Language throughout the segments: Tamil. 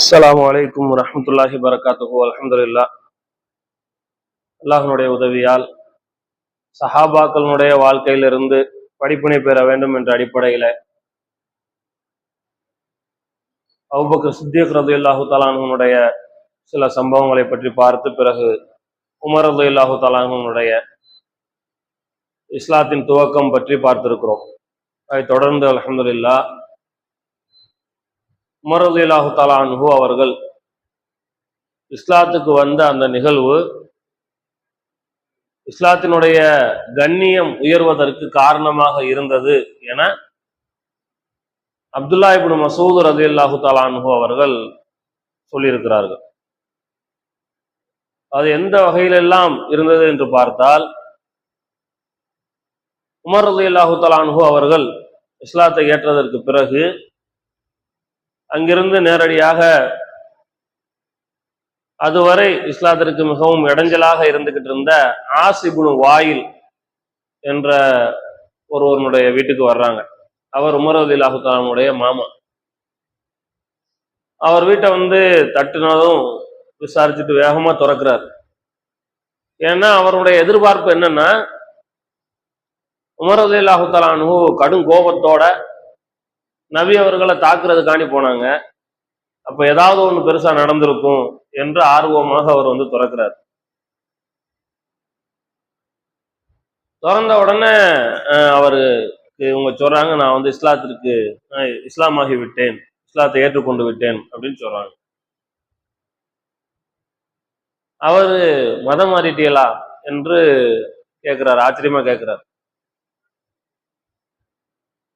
அஸ்லாம் அலைக்கும் வரமத்துல்லாஹி வரகாத்துஹு அலமதுல்லா அல்லாஹனுடைய உதவியால் சஹாபாக்களுடைய வாழ்க்கையிலிருந்து படிப்பினை பெற வேண்டும் என்ற அடிப்படையில அபூபக்கர் சித்திக் இல்லாஹு தலானுடைய சில சம்பவங்களை பற்றி பார்த்து பிறகு உமர் இல்லாஹு தலானுடைய இஸ்லாத்தின் துவக்கம் பற்றி பார்த்திருக்கிறோம். அதை தொடர்ந்து அலமதுல்லா உமர் தாலா தலான்ஹு அவர்கள் இஸ்லாத்துக்கு வந்த அந்த நிகழ்வு இஸ்லாத்தினுடைய கண்ணியம் உயர்வதற்கு காரணமாக இருந்தது என அப்துல்லா இப்னு மசூத் ரலியல்லாஹு தலான்ஹு அவர்கள் சொல்லியிருக்கிறார்கள். அது எந்த வகையிலெல்லாம் இருந்தது என்று பார்த்தால் உமர் ரலியல்லாஹு தலான்ஹு அவர்கள் இஸ்லாத்தை ஏற்றதற்கு பிறகு அங்கிருந்து நேரடியாக அதுவரை இஸ்லாத்திற்கு மிகவும் இடைஞ்சலாக இருந்துகிட்டு இருந்த ஆசிபுனு வாயில் என்ற ஒருவனுடைய வீட்டுக்கு வர்றாங்க. அவர் உமர் அலிலாஹுத்தாலனுடைய மாமா. அவர் வீட்டை வந்து தட்டுனதும் விசாரிச்சுட்டு வேகமா திறக்கிறார். ஏன்னா அவருடைய எதிர்பார்ப்பு என்னன்னா உமர் அலிலாஹுத்தாலானு கடும் கோபத்தோட நபி அவர்களை தாக்குறதுக்காண்டி போனாங்க. அப்ப ஏதாவது ஒண்ணு பெருசா நடந்திருக்கும் என்று ஆர்வமாக அவர் வந்து திறக்கிறார். திறந்த உடனே அஹ், அவருக்கு இவங்க சொல்றாங்க நான் வந்து இஸ்லாத்திற்கு இஸ்லாமாகி விட்டேன். இஸ்லாத்தை ஏற்றுக்கொண்டு விட்டேன் அப்படின்னு சொல்றாங்க. அவரு மதம் மாறிட்டீங்களா என்று கேட்கிறார் ஆச்சரியமா கேட்கிறார்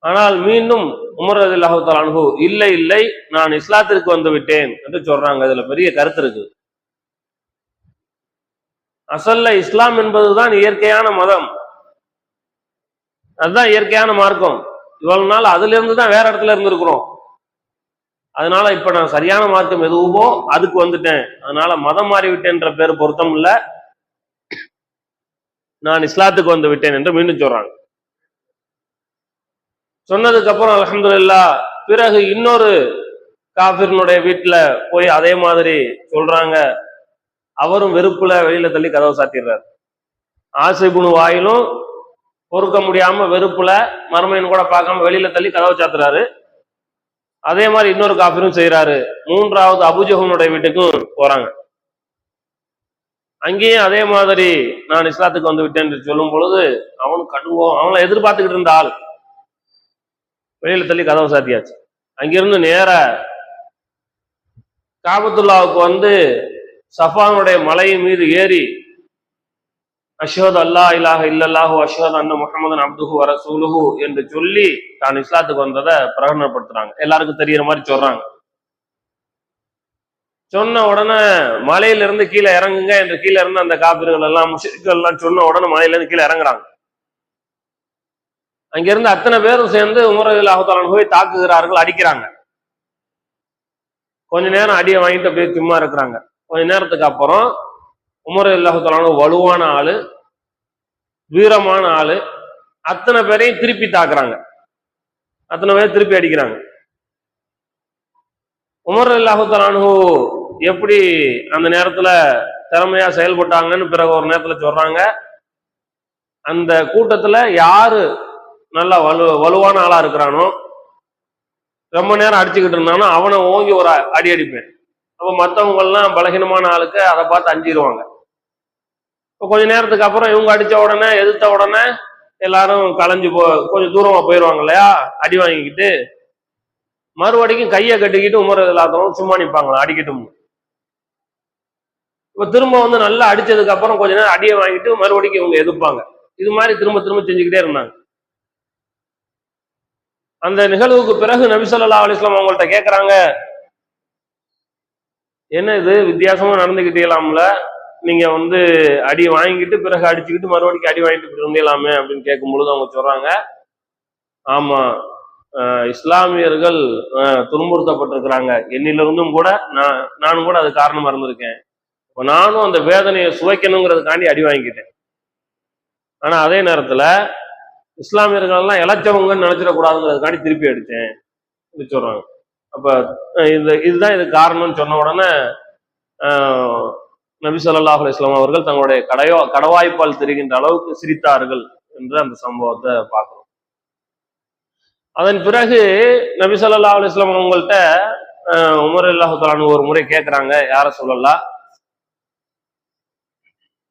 ஆனால் மீண்டும் உமர் அதி அல்லாஹால அனுகு இல்லை இல்லை நான் இஸ்லாத்திற்கு வந்து விட்டேன் என்று சொல்றாங்க. அதுல பெரிய கருத்து இருக்கு. அசல்ல இஸ்லாம் என்பதுதான் இயற்கையான மதம். அதுதான் இயற்கையான மார்க்கம். இவ்வளவு நாள் அதுல இருந்து தான் வேற இடத்துல இருந்திருக்கிறோம். அதனால இப்ப நான் சரியான மார்க்கம் எதுவோ அதுக்கு வந்துட்டேன். அதனால மதம் மாறிவிட்டேன்ற பேர் பொருத்தம் இல்ல. நான் இஸ்லாத்துக்கு வந்து விட்டேன் என்று மீண்டும் சொல்றாங்க. சொன்னதுக்கு அப்புறம் அலமதுல்லா பிறகு இன்னொரு காபிர்னுடைய வீட்டுல போய் அதே மாதிரி சொல்றாங்க. அவரும் வெறுப்புல வெளியில தள்ளி கதவை சாத்திடுறாரு. ஆசைபுணு வாயிலும் பொறுக்க முடியாம வெறுப்புல மருமையன் கூட பார்க்காம வெளியில தள்ளி கதவை சாத்துறாரு. அதே மாதிரி இன்னொரு காபிரும் செய்யறாரு மூன்றாவது அபுஜஹனுடைய வீட்டுக்கும் போறாங்க. அங்கேயும் அதே மாதிரி நான் இஸ்லாத்துக்கு வந்து விட்டேன் என்று சொல்லும் பொழுது அவனும் கடுவோம் அவனை எதிர்பார்த்துக்கிட்டு இருந்த ஆள். வெளியில தள்ளி கதவை சாத்தியாச்சு. அங்கிருந்து நேர காபத்துல்லாவுக்கு வந்து சஃபானுடைய மலையின் மீது ஏறி அஷோத் அல்லா இல்லாஹ இல்லல்லாஹு அஷோத் அண்ண முகமது அப்துஹு வர சூலுஹு என்று சொல்லி தான் இஸ்லாத்துக்கு வந்ததை பிரகடனப்படுத்துறாங்க. எல்லாருக்கும் தெரியற மாதிரி சொல்றாங்க. சொன்ன உடனே மலையில இருந்து கீழே இறங்குங்க என்று கீழே இருந்து அந்த காப்பிர்கள் எல்லாம் முஷிர்கள் எல்லாம் சொன்ன உடனே மலையிலிருந்து கீழே இறங்குறாங்க. அங்கிருந்து அத்தனை பேரும் சேர்ந்து உமர் அல்லாஹாலன் போய் தாக்குகிறார்கள் அடிக்கிறாங்க. கொஞ்ச நேரம் அடியை வாங்கிட்டு அப்படியே சும்மா இருக்கிறாங்க. கொஞ்ச நேரத்துக்கு அப்புறம் உமர் அல்லாஹாலன் வலுவான ஆளு வீரமான ஆளு அத்தனை பேரையும் திருப்பி தாக்குறாங்க. அத்தனை பேர் திருப்பி அடிக்கிறாங்க. உமர் அல்லாஹாலு எப்படி அந்த நேரத்துல திறமையா செயல்பட்டாங்கன்னு பிறகு ஒரு நேரத்துல சொல்றாங்க. அந்த கூட்டத்துல யாரு நல்லா வலு வலுவான ஆளா இருக்கிறானோ? ரொம்ப நேரம் அடிச்சுக்கிட்டு இருந்தானோ அவனை ஓங்கி ஒரு அடி அடிப்பேன். அப்ப மற்றவங்கெல்லாம் பலகீனமான ஆளுக்கு அதை பார்த்து அஞ்சிருவாங்க. இப்போ கொஞ்ச நேரத்துக்கு அப்புறம் இவங்க அடிச்ச உடனே எதிர்த்த உடனே எல்லாரும் கலைஞ்சு போ கொஞ்சம் தூரமா போயிடுவாங்க இல்லையா? அடி வாங்கிக்கிட்டு. மறுபடிக்கும் கையை கட்டிக்கிட்டு உமர் எல்லாத்தரும் சும்மா நிப்பாங்களா அடிக்கட்டும் இப்ப திரும்ப வந்து நல்லா அடிச்சதுக்கு அப்புறம் கொஞ்ச நேரம் அடியை வாங்கிட்டு மறுபடிக்கும் இவங்க எதிர்ப்பாங்க. இது மாதிரி திரும்ப திரும்ப செஞ்சுக்கிட்டே இருந்தாங்க. அந்த நிகழ்வுக்கு பிறகு நபிசல்லா அலிஸ்லாம் அவங்கள்ட்ட கேட்குறாங்க என்ன இது? வித்தியாசமா நடந்துக்கிட்டீங்களாம்ல நீங்க வந்து அடி வாங்கிட்டு பிறகு அடிச்சுக்கிட்டு மறுபடியும் அடி வாங்கிட்டு இப்படி இருந்தீங்களாமே அப்படின்னு கேட்கும் பொழுது அவங்க சொல்றாங்க. ஆமா இஸ்லாமியர்கள் துன்புறுத்தப்பட்டிருக்கிறாங்க. என்னிலிருந்தும் கூட நான் நானும் கூட அது காரணமா இருந்திருக்கேன். இப்போ நானும் அந்த வேதனையை சுவைக்கணுங்கிறதுக்காண்டி அடி வாங்கிக்கிட்டேன். ஆனா அதே நேரத்துல இஸ்லாமியர்கள் எல்லாம் இழைச்சவங்கன்னு நினைச்சிடக்கூடாதுங்கிறதுக்காண்டி திருப்பி அடித்தேன் சொல்றாங்க. அப்ப இது இந்த இதுதான் இது காரணம்னு சொன்ன உடனே ஆஹ், நபி சொல்லாஹ் இஸ்லாம் அவர்கள் தங்களுடைய கடையோ கடவாய்ப்பால் தெரிகின்ற அளவுக்கு சிரித்தார்கள் என்று அந்த சம்பவத்தை பார்க்குறோம். அதன் பிறகு நபி ஸல்லல்லாஹு அலைஹி வஸல்லம் அவங்கள்ட்ட உமர் அல்லாஹு ஒரு முறை கேட்குறாங்க யார சொல்லலாம்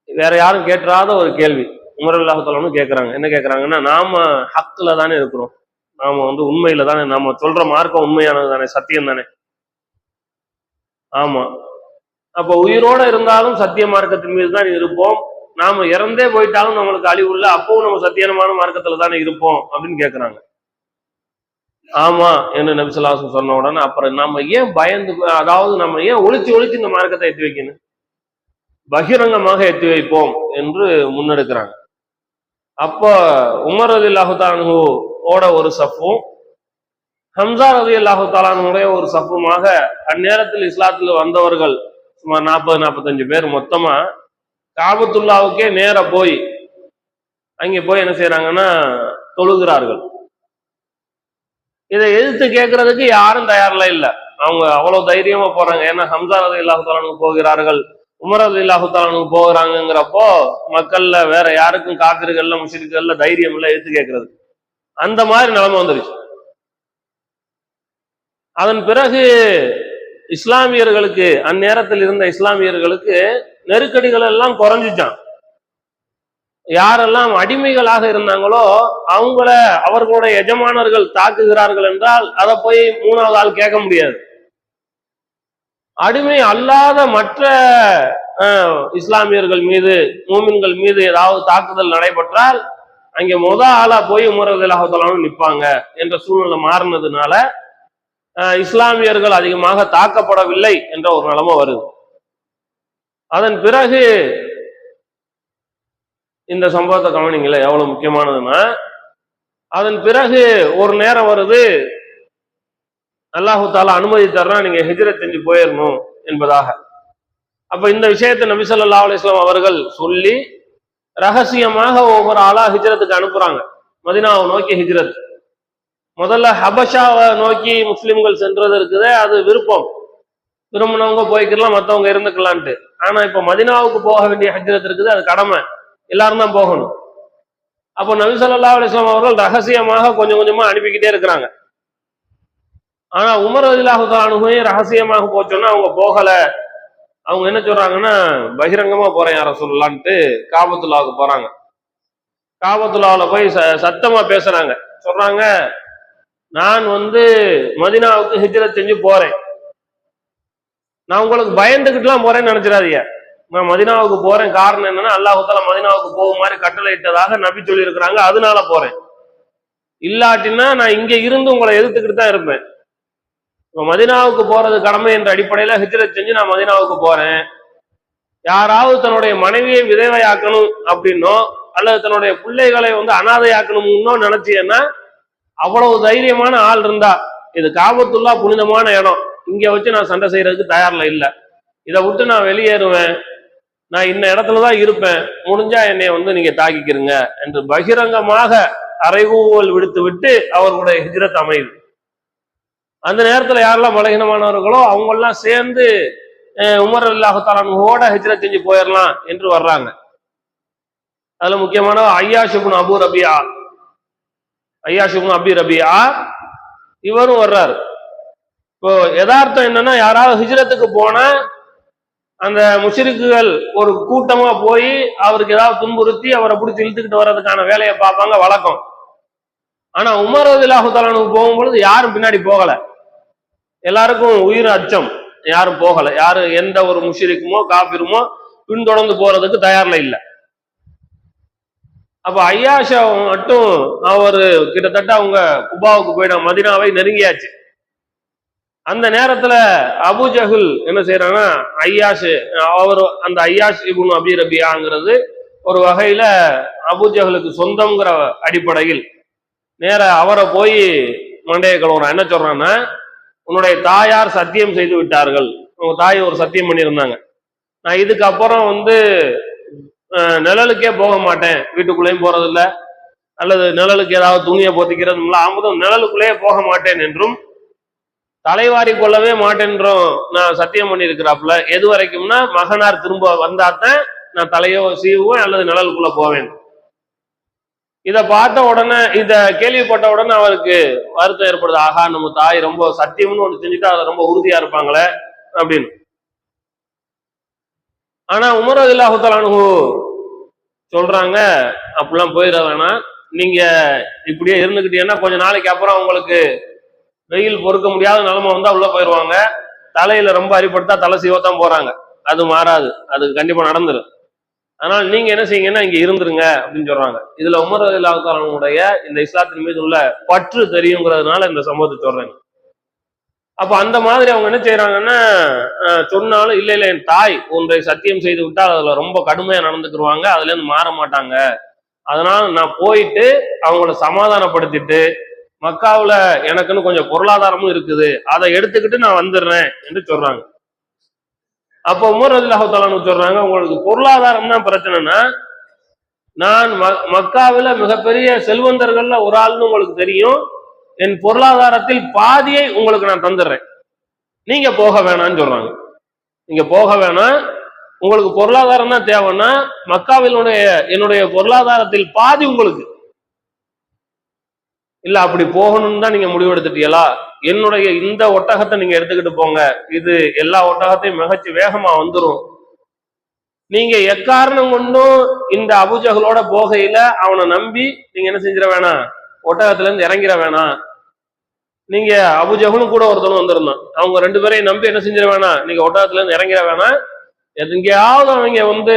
வேற யாரும் கேட்டுறாத ஒரு கேள்வி. உமர் அல்லாஹு கேட்குறாங்க என்ன கேட்குறாங்கன்னா நாம ஹக்கில் தானே இருக்கிறோம். நாம வந்து உண்மையில தானே நாம சொல்ற மார்க்கம் உண்மையானது தானே சத்தியம் தானே. ஆமா. அப்ப உயிரோட இருந்தாலும் சத்திய மார்க்கத்தின் மீது தான் இருப்போம். நாம இறந்தே போயிட்டாலும் நம்மளுக்கு அழிவு இல்லை அப்பவும் நம்ம சத்தியமான மார்க்கத்துல தானே இருப்போம் அப்படின்னு கேக்குறாங்க. ஆமா என்று நபிசல்லாசம் சொன்ன உடனே அப்புறம் நம்ம ஏன் பயந்து அதாவது நம்ம ஏன் ஒழிச்சு ஒழிச்சு இந்த மார்க்கத்தை எத்தி வைக்கணும்? பகிரங்கமாக எத்தி வைப்போம் என்று முன்னெடுக்கிறாங்க. அப்போ உமர் அலி அல்லாஹு ஓட ஒரு சஃப்பும் ஹம்சா ரதி அல்லாஹு தாலானுடைய ஒரு சஃப்புமாக அந்நேரத்தில் இஸ்லாத்தில் வந்தவர்கள் சுமார் நாற்பது நாற்பத்தஞ்சு பேர் மொத்தமா காபத்துல்லாவுக்கே நேர போய் அங்கே போய் என்ன செய்யறாங்கன்னா தொழுகிறார்கள். இதை எதிர்த்து கேட்கறதுக்கு யாரும் தயாரில்ல இல்லை. அவங்க அவ்வளவு தைரியமா போறாங்க. ஏன்னா ஹம்சா ரதி அல்லாஹு தாலானுக்கு போகிறார்கள். உமரது இல்லாஹுத்தாலனுக்கு போகிறாங்கிறப்போ மக்கள்ல வேற யாருக்கும் காப்பிர்கள்ல முஷிருக்கல்ல தைரியம் இல்ல எடுத்து கேட்கறது அந்த மாதிரி நிலைமை வந்துருச்சு. அதன் பிறகு இஸ்லாமியர்களுக்கு அந்நேரத்தில் இருந்த இஸ்லாமியர்களுக்கு நெருக்கடிகள் எல்லாம் குறைஞ்சிச்சான். யாரெல்லாம் அடிமைகளாக இருந்தாங்களோ அவங்கள அவர்களுடைய எஜமானர்கள் தாக்குகிறார்கள் என்றால் அதை போய் மூணாவது ஆள் கேட்க முடியாது. அடிமை அல்லாத மற்ற இஸ்லாமியர்கள் மீது மூமின்கள் மீது ஏதாவது தாக்குதல் நடைபெற்றால் அங்கே முத ஆளா போய் உமரது நிற்பாங்க என்ற சூழ்நிலை மாறினதுனால இஸ்லாமியர்கள் அதிகமாக தாக்கப்படவில்லை என்ற ஒரு நிலைமை வருது. அதன் பிறகு இந்த சம்பவத்தை கவனிங்களேன் எவ்வளவு முக்கியமானதுன்னா அதன் பிறகு ஒரு நேரம் வருது அல்லாஹு தாலா அனுமதி தர்றா நீங்க ஹிஜ்ரத் செஞ்சு போயிடணும் என்பதாக. அப்ப இந்த விஷயத்தை நபி சொல்லா அலைஹி அவர்கள் சொல்லி ரகசியமாக ஒவ்வொரு ஆளா ஹிஜ்ரத்துக்கு அனுப்புறாங்க. மதினாவை நோக்கி ஹிஜ்ரத். முதல்ல ஹபஷாவை நோக்கி முஸ்லிம்கள் சென்றது இருக்குதே அது விருப்பம். விரும்பினவங்க போய்க்கலாம் மற்றவங்க இருந்துக்கலான்ட்டு. ஆனா இப்ப மதினாவுக்கு போக வேண்டிய ஹஜ்ரத் இருக்குது அது கடமை. எல்லாரும் தான் போகணும். அப்போ நபி சொல்லா அலைஹி அவர்கள் ரகசியமாக கொஞ்சம் கொஞ்சமா அனுப்பிக்கிட்டே இருக்கிறாங்க. ஆனா உமர் ரலியல்லாஹு ரகசியமாக போச்சோன்னா அவங்க போகல. அவங்க என்ன சொல்றாங்கன்னா பகிரங்கமா போறேன் யார சொல்லலான்ட்டு காபத்துல்லாவுக்கு போறாங்க. காபத்துல்லாவுல போய் ச- சத்தமா பேசுறாங்க. சொல்றாங்க நான் வந்து மதினாவுக்கு ஹிஜ்ரத் செஞ்சு போறேன். நான் உங்களுக்கு பயந்துகிட்டுலாம் போறேன்னு நினைச்சிடாதீங்க. நான் மதினாவுக்கு போறேன். காரணம் என்னன்னா அல்லாஹுத்தால மதினாவுக்கு போகும் மாதிரி கட்டளை இட்டதாக நபி சொல்லி இருக்கிறாங்க அதனால போறேன். இல்லாட்டினா நான் இங்க இருந்து உங்களை எதிர்த்துக்கிட்டு தான் இருப்பேன். இப்ப மதினாவுக்கு போறது கடமை என்ற அடிப்படையில ஹிஜ்ரத் செஞ்சு நான் மதினாவுக்கு போறேன். யாராவது தன்னுடைய மனைவியை விதவையாக்கணும் அப்படின்னோ அல்லது தன்னுடைய பிள்ளைகளை வந்து அனாதையாக்கணும்னோ நினைச்சீங்கன்னா அவ்வளவு தைரியமான ஆள் இருந்தா இது காபத்துள்ளா புனிதமான இடம். இங்க வச்சு நான் சண்டை செய்யறதுக்கு தயாரில் இல்லை. இதை விட்டு நான் வெளியேறுவேன். நான் இந்த இடத்துல தான் இருப்பேன். முடிஞ்சா என்னை வந்து நீங்க தாக்கிக்கிறீங்க என்று பகிரங்கமாக அறைகூவல் விடுத்து விட்டு அவர்களுடைய ஹிஜ்ரத் அமையுது அந்த நேரத்துல யாரெல்லாம் பலகீனமானவர்களோ அவங்க எல்லாம் சேர்ந்து உமர் அல்லாஹாலோட ஹிஜ்ரத் செஞ்சு போயிடலாம் என்று வர்றாங்க. அதுல முக்கியமான ஐயாஷிபுன் அபு ரபியா. ஐயாஷிபுன் அபி ரபியா இவரும் வர்றாரு. இப்போ யதார்த்தம் என்னன்னா யாராவது ஹிஜ்ரத்துக்கு போனா அந்த முஷிருக்குகள் ஒரு கூட்டமா போய் அவருக்கு ஏதாவது துன்புறுத்தி அவரை பிடிச்சி இழுத்துக்கிட்டு வர்றதுக்கான வேலையை பார்ப்பாங்க வழக்கம். ஆனா உமர் தாலானுக்கு போகும்பொழுது யாரும் பின்னாடி போகலை. எல்லாருக்கும் உயிர் அச்சம். யாரும் போகல. யாரு எந்த ஒரு முஷிரிக்குமோ காபிருமோ பின்தொடர்ந்து போறதுக்கு தயாரில் இல்லை. அப்ப ஐயாஷா மட்டும் அவர் கிட்டத்தட்ட அவங்க குபாவுக்கு போயிட மதினாவை நெருங்கியாச்சு. அந்த நேரத்துல அபு ஜஹுல் என்ன செய்யறாங்கன்னா ஐயாஷு அவர் அந்த ஐயாஷ் இபுன் அபி ரபியாங்கிறது ஒரு வகையில அபு ஜஹலுக்கு சொந்தங்கிற அடிப்படையில் நேர அவரை போய் மண்டையை கழுவுறான். என்ன சொல்றான்னா உன்னுடைய தாயார் சத்தியம் செய்து விட்டார்கள். உங்க தாய் ஒரு சத்தியம் பண்ணியிருந்தாங்க. நான் இதுக்கப்புறம் வந்து நிழலுக்கே போக மாட்டேன். வீட்டுக்குள்ளேயும் போறதில்ல. அல்லது நிழலுக்கு ஏதாவது துணியை பொத்திக்கிறது அமுதம் நிழலுக்குள்ளேயே போக மாட்டேன் என்றும் தலைவாரி கொள்ளவே மாட்டேன்றோம் நான் சத்தியம் பண்ணியிருக்கிறாப்புல. எது வரைக்கும்னா மகனார் திரும்ப வந்தாத்தான் நான் தலையோ சீவுவேன் அல்லது நிழலுக்குள்ள போவேன். இதை பார்த்த உடனே இத கேள்விப்பட்ட உடனே அவருக்கு வருத்தம் ஏற்படுது. ஆஹா நம்ம தாய் ரொம்ப சத்தியம்னு ஒன்று செஞ்சுட்டு அதை ரொம்ப உறுதியா இருப்பாங்களே அப்படின்னு. ஆனா உமர் அதில்லாஹு சொல்றாங்க அப்படிலாம் போயிட வேணாம் நீங்க இப்படியே இருந்துகிட்டீங்கன்னா கொஞ்ச நாளைக்கு அப்புறம் உங்களுக்கு வெயில் பொறுக்க முடியாத நிலைமை வந்தா உள்ள போயிடுவாங்க தலையில ரொம்ப அரிப்படுத்தா தலை சீவத்தான் போறாங்க. அது மாறாது. அது கண்டிப்பா நடந்துடும் ஆனால் நீங்க என்ன செய்யுங்கன்னா இங்க இருந்துருங்க அப்படின்னு சொல்றாங்க. இதுல உமர் இல்லாதவனுடைய இந்த இஸ்லாத்தின் மீது உள்ள பற்று தெரியுங்கிறதுனால இந்த சம்பவத்தை சொல்றேன். அப்ப அந்த மாதிரி அவங்க என்ன செய்யறாங்கன்னா சொன்னாலும் இல்ல இல்ல என் தாய் ஒன்றை சத்தியம் செய்து விட்டால் அதுல ரொம்ப கடுமையா நடந்துக்குருவாங்க அதுல இருந்து மாற மாட்டாங்க. அதனால நான் போயிட்டு அவங்கள சமாதானப்படுத்திட்டு மக்காவில் எனக்குன்னு கொஞ்சம் பொருளாதாரமும் இருக்குது. அதை எடுத்துக்கிட்டு நான் வந்துடுறேன் என்று சொல்றாங்க. அப்போ உமர் அல்லாஹாலு சொல்றாங்க உங்களுக்கு பொருளாதாரம் தான் பிரச்சனைனா நான் மக்காவில் மக்காவில மிகப்பெரிய செல்வந்தர்கள்ல ஒரு ஆள்னு உங்களுக்கு தெரியும். என் பொருளாதாரத்தில் பாதியை உங்களுக்கு நான் தந்துடுறேன். நீங்க போக வேணாம்னு சொல்றாங்க. நீங்க போக வேணாம். உங்களுக்கு பொருளாதாரம் தான் தேவைன்னா மக்காவினுடைய என்னுடைய பொருளாதாரத்தில் பாதி உங்களுக்கு. இல்ல அப்படி போகணும்னு தான் நீங்க முடிவெடுத்துட்டீங்களா? என்னுடைய இந்த ஒட்டகத்தை நீங்க எடுத்துக்கிட்டு போங்க. இது எல்லா ஒட்டகத்தையும் மிகச்சு வேகமா வந்துடும் நீங்க எக்காரணம் கொண்டும் இந்த அபுஜகளோட போகையில அவனை நம்பி நீங்க என்ன செஞ்சிட வேணாம்? ஒட்டகத்துல இருந்து இறங்கிட வேணாம். நீங்க அபுஜகனும் கூட ஒருத்தனும் வந்திருந்தான். அவங்க ரெண்டு பேரையும் நம்பி என்ன செஞ்சிட வேணாம்? நீங்க ஒட்டகத்துல இருந்து இறங்கிட வேணாம். எங்கேயாவது அவங்க வந்து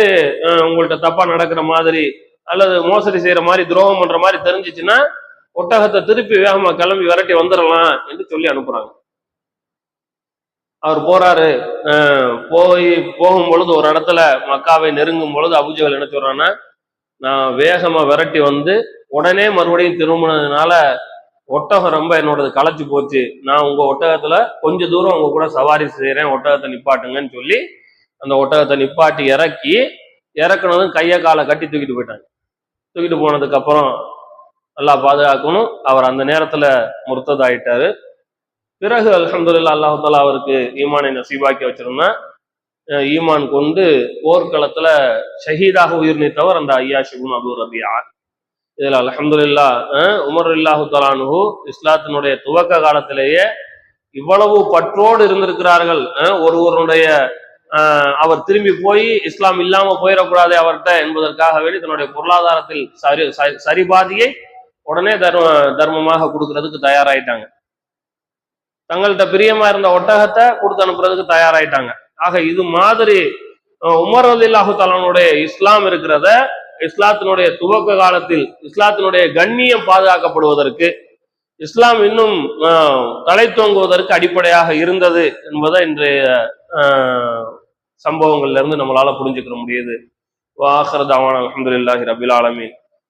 உங்கள்கிட்ட தப்பா நடக்கிற மாதிரி அல்லது மோசடி செய்யற மாதிரி துரோகம் பண்ற மாதிரி தெரிஞ்சிச்சுன்னா ஒட்டகத்தை திருப்பி வேகமா கிளம்பி விரட்டி வந்துடலாம் என்று சொல்லி அனுப்புறாங்க. அவர் போறாரு. போய் போகும் பொழுது ஒரு இடத்துல மக்காவை நெருங்கும் பொழுது அபுஜகல் என்ன சொல்றான்னா நான் வேகமா விரட்டி வந்து உடனே மறுபடியும் திரும்பினதுனால ஒட்டகம் ரொம்ப என்னோடது களைச்சு போச்சு. நான் உங்க ஒட்டகத்துல கொஞ்ச தூரம் உங்க கூட சவாரி செய்யறேன் ஒட்டகத்தை நிப்பாட்டுங்கன்னு சொல்லி அந்த ஒட்டகத்தை நிப்பாட்டி இறக்கி இறக்குனதும் கையை காலை கட்டி தூக்கிட்டு போயிட்டாங்க. தூக்கிட்டு போனதுக்கு அப்புறம் நல்லா பாதுகாக்கணும். அவர் அந்த நேரத்துல முர்த்தத் ஆயிட்டாரு பிறகு அலமதுல்லா அல்லாஹ் தாலா அவருக்கு ஈமானை நசீபாக்கி வச்சிருந்தா ஈமான் கொண்டு போர்க்களத்துல ஷஹீதாக உயிர் நீத்தவர் அந்த ஐயா ஷிபுன் அபு ரபியா. இதுல அலமதுல்லா உமர் இல்லாஹு தலானுஹு இஸ்லாத்தினுடைய துவக்க காலத்திலேயே இவ்வளவு பற்றோடு இருந்திருக்கிறார்கள். ஒருவருடைய அவர் திரும்பி போய் இஸ்லாம் இல்லாம போயிடக்கூடாது அவர்கிட்ட என்பதற்காக வேண்டி தன்னுடைய பொருளாதாரத்தில் சரி சரி- சரிபாதியை உடனே தர்ம தர்மமாக கொடுக்கறதுக்கு தயாராயிட்டாங்க. தங்கள்கிட்ட பிரியமா இருந்த ஒட்டகத்தை கொடுத்து அனுப்புறதுக்கு தயாராயிட்டாங்க. ஆக இது மாதிரி உமர் அல்லாஹு தலானுடைய இஸ்லாம் இருக்கிறத இஸ்லாத்தினுடைய துவக்க காலத்தில் இஸ்லாத்தினுடைய கண்ணியம் பாதுகாக்கப்படுவதற்கு இஸ்லாம் இன்னும் தலை தோங்குவதற்கு அடிப்படையாக இருந்தது என்பதை இன்றைய சம்பவங்கள்ல இருந்து நம்மளால புரிஞ்சுக்கிற முடியுது. வாஹர் தவான் அலமதுல்லாஹி ரபில் ஆலமீன்.